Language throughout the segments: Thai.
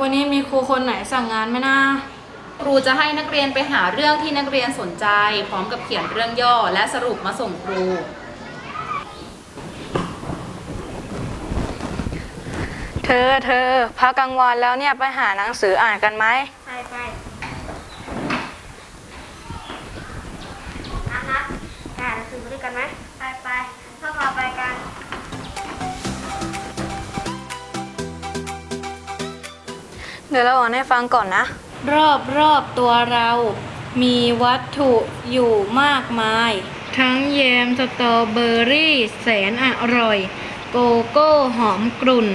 วันนี้มีครูคนไหนสั่งงานไหมนะครูจะให้นักเรียนไปหาเรื่องที่นักเรียนสนใจ พร้อมกับเขียนเรื่องย่อและสรุปมาส่งครู เธอเธอพักกลางวันแล้วเนี่ยไปหาหนังสืออ่านกันไหมไปไปนัดนัดไปอ่านหนังสือมาด้วยกันไหม เดี๋ยวเราอ่านให้ฟังก่อนนะ รอบรอบตัวเรา มีวัตถุอยู่มากมาย ทั้งแยมสตรอเบอรี่แสนอร่อย โกโก้หอมกลุ่น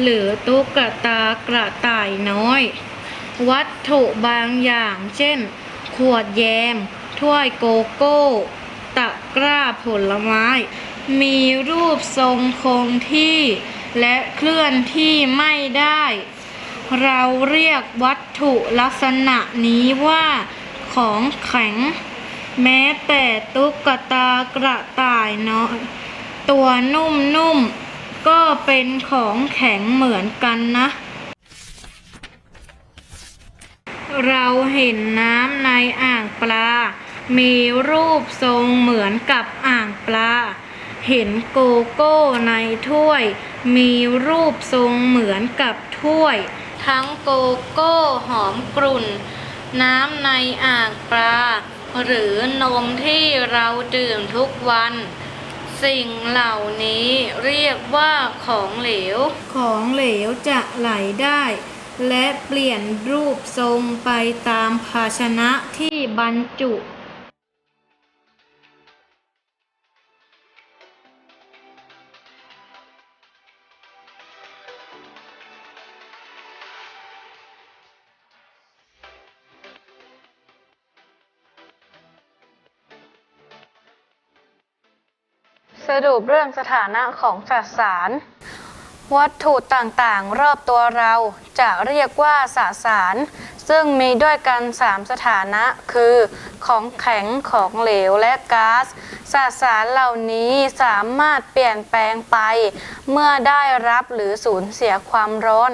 หรือตุ๊กตากระต่ายน้อย วัตถุบางอย่างเช่น ขวดแยม ถ้วยโกโก้ ตะกร้าผลไม้ มีรูปทรงคงที่ และเคลื่อนที่ไม่ได้ เราเรียกวัตถุลักษณะนี้ว่าของแข็ง แม้แต่ตุ๊กตากระต่ายน้อยตัวนุ่มๆ ก็เป็นของแข็งเหมือนกันนะ เราเห็นน้ำในอ่างปลา มีรูปทรงเหมือนกับอ่างปลา เห็นโกโก้ในถ้วย มีรูปทรงเหมือนกับถ้วย ทั้งโกโก้หอมกลุ่น น้ำในอ่างปลา หรือนมที่เราดื่มทุกวัน สิ่งเหล่านี้เรียกว่าของเหลว ของเหลวจะไหลได้ และเปลี่ยนรูปทรงไปตามภาชนะที่บรรจุ สรุปเรื่องสถานะของสสาร วัตถุต่างๆ รอบตัวเราจะเรียกว่าสสาร ซึ่งมีด้วยกัน3สถานะคือ ของแข็งของเหลวและก๊าซสสารเหล่านี้สามารถเปลี่ยนแปลงไป เมื่อได้รับหรือสูญเสียความร้อน